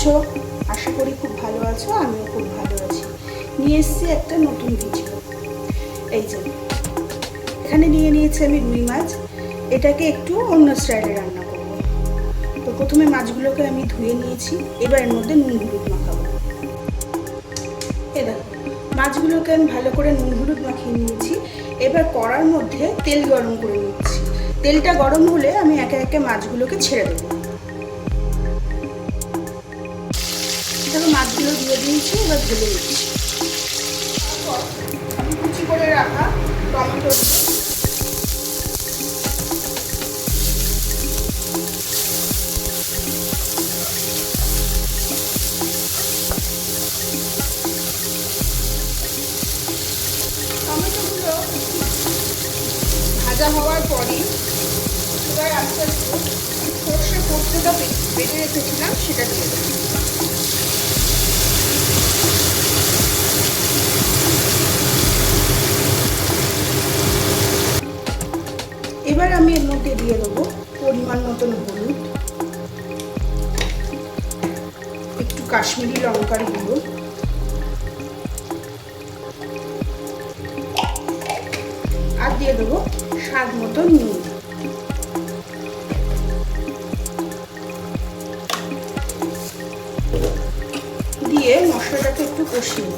আছো? আশা করি খুব ভালো আছো, আমিও খুব ভালো আছি। নিয়ে এসেছি একটা নতুন ভিডিও এই যে, এখানে নিয়ে নিয়েছি আমি রুই মাছ। এটাকে একটু অন্য স্টাইলে রান্না করব। তো প্রথমে মাছগুলোকে আমি ধুয়ে নিয়েছি, এবার এর মধ্যে নুন হলুদ মাখাবো। এ মাছগুলোকে আমি ভালো করে নুন হলুদ মাখিয়ে নিয়েছি। এবার কড়ার মধ্যে তেল গরম করে নিচ্ছি। তেলটা গরম হলে আমি একে একে মাছগুলোকে ছেড়ে দেবো। দেখো দিয়ে দিয়েছি, এবার ভেজে আমি কুচি করে রাখা টমেটো টমেটোগুলো ভাজা হওয়ার পরই এবার আস্তে আস্তে সর্ষে পোস্তটা বেটে রেখেছিলাম, সেটা দিয়ে এবার আমি এর মধ্যে দিয়ে দেবো পরিমাণ মতন হলুদ, একটু কাশ্মীরি লঙ্কার গুঁড়ো, আর দিয়ে দেবো স্বাদ মতো নুন। দিয়ে মশলাটাকে একটু কষিয়ে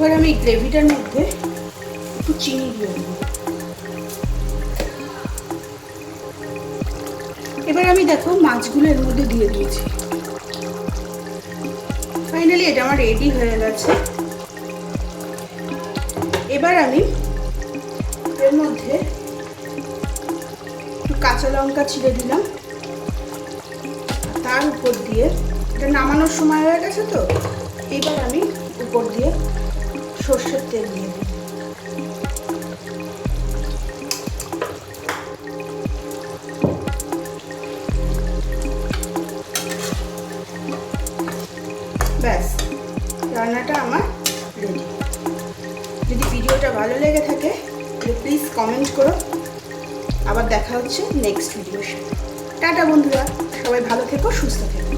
এবার আমি গ্রেভিটার মধ্যে একটু চিনি দিয়ে দেবো। এবার আমি দেখো মাছগুলো এর মধ্যে দিয়ে দিয়েছি। ফাইনালি এটা আমার রেডি হয়ে গেছে। এবার আমি এর মধ্যে একটু কাঁচা লঙ্কা ছিঁড়ে দিলাম। তার উপর দিয়ে, এটা নামানোর সময় হয়ে গেছে তো, এবার আমি উপর দিয়ে সর্ষের তেল দিয়ে দিই ব্যাস, রান্নাটা আমার রেডি যদি ভিডিওটা ভালো লেগে থাকে, তাহলে প্লিজ কমেন্ট করো। আবার দেখা হচ্ছে নেক্সট ভিডিওর সাথে। টাটা বন্ধুরা, সবাই ভালো থেকো, সুস্থ থেকো।